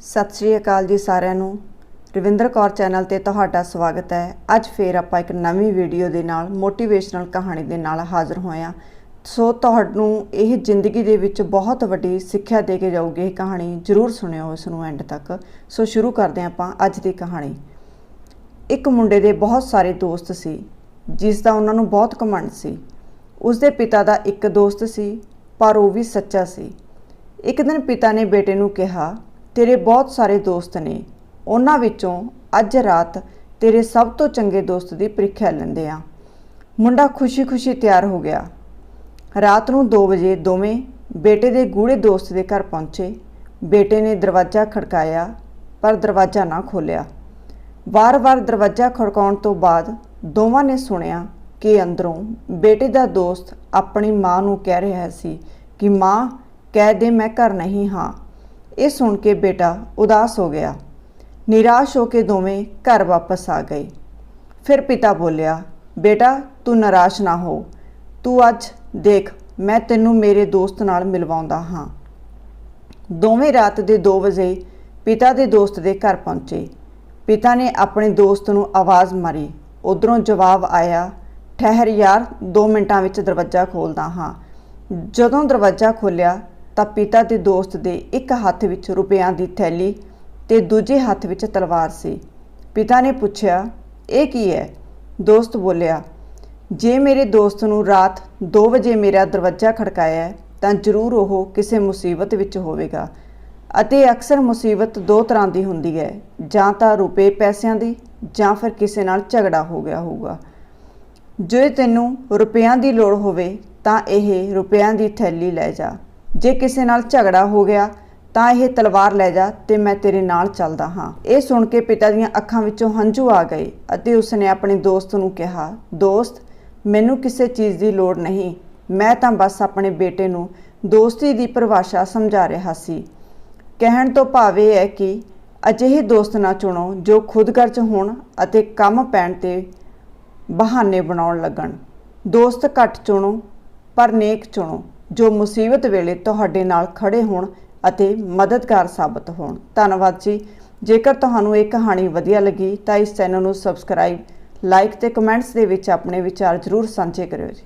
ਸਤਿ ਸ਼੍ਰੀ ਅਕਾਲ ਜੀ ਸਾਰਿਆਂ ਨੂੰ। ਰਵਿੰਦਰ ਕੌਰ ਚੈਨਲ ਤੇ ਤੁਹਾਡਾ ਸਵਾਗਤ ਹੈ। ਅੱਜ ਫੇਰ ਆਪਾਂ ਇੱਕ ਨਵੀਂ ਵੀਡੀਓ ਦੇ ਨਾਲ ਮੋਟੀਵੇਸ਼ਨਲ ਕਹਾਣੀ ਦੇ ਨਾਲ ਹਾਜ਼ਰ ਹੋਏ ਹਾਂ। ਸੋ ਤੁਹਾਨੂੰ ਇਹ ਜ਼ਿੰਦਗੀ ਦੇ ਵਿੱਚ ਬਹੁਤ ਵੱਡੀ ਸਿੱਖਿਆ ਦੇ ਕੇ ਜਾਊਗੀ ਇਹ ਕਹਾਣੀ। ਜਰੂਰ ਸੁਣਿਓ ਇਸ ਨੂੰ ਐਂਡ ਤੱਕ। ਸੋ ਸ਼ੁਰੂ ਕਰਦੇ ਹਾਂ ਆਪਾਂ ਅੱਜ ਦੀ ਕਹਾਣੀ। ਇੱਕ ਮੁੰਡੇ ਦੇ ਬਹੁਤ ਸਾਰੇ ਦੋਸਤ ਸੀ, ਜਿਸ ਦਾ ਉਹਨਾਂ ਨੂੰ ਬਹੁਤ ਘਮੰਡ ਸੀ। ਉਸ ਦੇ ਪਿਤਾ ਦਾ ਇੱਕ ਦੋਸਤ ਸੀ, ਪਰ ਉਹ ਵੀ ਸੱਚਾ ਸੀ। ਇੱਕ ਦਿਨ ਪਿਤਾ ਨੇ ਬੇਟੇ ਨੂੰ ਕਿਹਾ ਤੇਰੇ ਬਹੁਤ ਸਾਰੇ ਦੋਸਤ ਨੇ। ਉਹਨਾਂ ਵਿੱਚੋਂ ਅੱਜ ਰਾਤ ਤੇਰੇ ਸਭ ਤੋਂ ਚੰਗੇ ਦੋਸਤ ਦੀ ਪ੍ਰੀਖਿਆ ਲੈਂਦੇ ਆ। ਮੁੰਡਾ ਖੁਸ਼ੀ-ਖੁਸ਼ੀ ਤਿਆਰ ਹੋ ਗਿਆ। ਰਾਤ ਨੂੰ 2 ਵਜੇ ਦੋਵੇਂ ਬੇਟੇ ਦੇ ਗੂੜੇ ਦੋਸਤ ਦੇ ਘਰ ਪਹੁੰਚੇ। ਬੇਟੇ ਨੇ ਦਰਵਾਜ਼ਾ ਖੜਕਾਇਆ, ਪਰ ਦਰਵਾਜ਼ਾ ਨਾ ਖੋਲਿਆ ਵਾਰ-ਵਾਰ ਦਰਵਾਜ਼ਾ ਖੜਕਾਉਣ ਤੋਂ ਬਾਅਦ ਦੋਵਾਂ ਨੇ ਸੁਣਿਆ ਕਿ ਅੰਦਰੋਂ ਬੇਟੇ ਦਾ ਦੋਸਤ ਆਪਣੀ ਮਾਂ ਨੂੰ ਕਹਿ ਰਿਹਾ ਸੀ ਕਿ, ਮਾਂ, ਕਹਿ ਦੇ ਮੈਂ ਘਰ ਨਹੀਂ ਹਾਂ। ਇਹ ਸੁਣ ਕੇ ਬੇਟਾ ਉਦਾਸ ਹੋ ਗਿਆ। ਨਿਰਾਸ਼ ਹੋ ਕੇ ਦੋਵੇਂ ਘਰ ਵਾਪਸ ਆ ਗਏ। ਫਿਰ ਪਿਤਾ ਬੋਲਿਆ, ਬੇਟਾ, ਤੂੰ ਨਿਰਾਸ਼ ਨਾ ਹੋ। ਤੂੰ ਅੱਜ ਦੇਖ, ਮੈਂ ਤੈਨੂੰ ਮੇਰੇ ਦੋਸਤ ਨਾਲ ਮਿਲਵਾਉਂਦਾ ਹਾਂ। ਦੋਵੇਂ ਰਾਤ ਦੇ 2 ਵਜੇ ਪਿਤਾ ਦੇ ਦੋਸਤ ਦੇ ਘਰ ਪਹੁੰਚੇ। ਪਿਤਾ ਨੇ ਆਪਣੇ ਦੋਸਤ ਨੂੰ ਆਵਾਜ਼ ਮਾਰੀ। ਉਧਰੋਂ ਜਵਾਬ ਆਇਆ, ਠਹਿਰ ਯਾਰ 2 ਮਿੰਟਾਂ ਵਿੱਚ ਦਰਵਾਜ਼ਾ ਖੋਲਦਾ ਹਾਂ। ਜਦੋਂ ਦਰਵਾਜ਼ਾ ਖੋਲ੍ਹਿਆ ਤਾਂ ਪਿਤਾ ਦੇ ਦੋਸਤ ਦੇ ਇੱਕ ਹੱਥ ਵਿੱਚ ਰੁਪਿਆਂ ਦੀ ਥੈਲੀ ਤੇ ਦੂਜੇ ਹੱਥ ਵਿੱਚ ਤਲਵਾਰ ਸੀ। ਪਿਤਾ ਨੇ ਪੁੱਛਿਆ, ਇਹ ਕੀ ਹੈ? ਦੋਸਤ ਬੋਲਿਆ, ਜੇ ਮੇਰੇ ਦੋਸਤ ਨੂੰ ਰਾਤ 2 ਵਜੇ ਮੇਰਾ ਦਰਵਾਜ਼ਾ ਖੜਕਾਇਆ ਤਾਂ ਜ਼ਰੂਰ ਉਹ ਕਿਸੇ ਮੁਸੀਬਤ ਵਿੱਚ ਹੋਵੇਗਾ ਅਤੇ ਅਕਸਰ ਮੁਸੀਬਤ ਦੋ ਤਰ੍ਹਾਂ ਦੀ ਹੁੰਦੀ ਹੈ, ਜਾਂ ਤਾਂ ਰੁਪਏ ਪੈਸਿਆਂ ਦੀ, ਜਾਂ ਫਿਰ ਕਿਸੇ ਨਾਲ ਝਗੜਾ ਹੋ ਗਿਆ ਹੋਊਗਾ। ਜੇ ਤੈਨੂੰ ਰੁਪਿਆਂ ਦੀ ਲੋੜ ਹੋਵੇ, ਤਾਂ ਇਹ ਰੁਪਿਆਂ ਦੀ ਥੈਲੀ ਲੈ ਜਾ। ਜੇ ਕਿਸੇ ਨਾਲ ਝਗੜਾ ਹੋ ਗਿਆ, ਤਾਂ ਇਹ ਤਲਵਾਰ ਲੈ ਜਾ ਤੇ ਮੈਂ ਤੇਰੇ ਨਾਲ ਚੱਲਦਾ ਹਾਂ। ਇਹ ਸੁਣ ਕੇ ਪਿਤਾ ਦੀਆਂ ਅੱਖਾਂ ਵਿੱਚੋਂ ਹੰਝੂ ਆ ਗਏ ਅਤੇ ਉਸਨੇ ਆਪਣੇ ਦੋਸਤ ਨੂੰ ਕਿਹਾ, ਦੋਸਤ, ਮੈਨੂੰ ਕਿਸੇ ਚੀਜ਼ ਦੀ ਲੋੜ ਨਹੀਂ। ਮੈਂ ਤਾਂ ਬਸ ਆਪਣੇ ਬੇਟੇ ਨੂੰ ਦੋਸਤੀ ਦੀ ਪਰਿਭਾਸ਼ਾ ਸਮਝਾ ਰਿਹਾ ਸੀ। ਕਹਿਣ ਤੋਂ ਭਾਵ ਇਹ ਹੈ ਕਿ ਅਜਿਹੇ ਦੋਸਤ ਨਾ ਚੁਣੋ ਜੋ ਖੁਦਗਰਜ਼ ਹੋਣ ਅਤੇ ਕੰਮ ਪੈਣ ਤੇ ਬਹਾਨੇ ਬਣਾਉਣ ਲੱਗਣ। ਦੋਸਤ ਘੱਟ ਚੁਣੋ, ਪਰ ਨੇਕ ਚੁਣੋ। ਜੋ ਮੁਸੀਬਤ ਵੇਲੇ ਤੁਹਾਡੇ ਨਾਲ ਖੜੇ ਹੋਣ ਅਤੇ ਮਦਦਗਾਰ ਸਾਬਤ ਹੋਣ। ਧੰਨਵਾਦ ਜੀ। ਜੇਕਰ ਤੁਹਾਨੂੰ ਇਹ ਕਹਾਣੀ ਵਧੀਆ ਲੱਗੀ ਤਾਂ ਇਸ ਚੈਨਲ ਨੂੰ ਸਬਸਕ੍ਰਾਈਬ ਲਾਈਕ ਤੇ ਕਮੈਂਟਸ ਦੇ ਵਿੱਚ ਆਪਣੇ ਵਿਚਾਰ ਜ਼ਰੂਰ ਸਾਂਝੇ ਕਰਿਓ ਜੀ।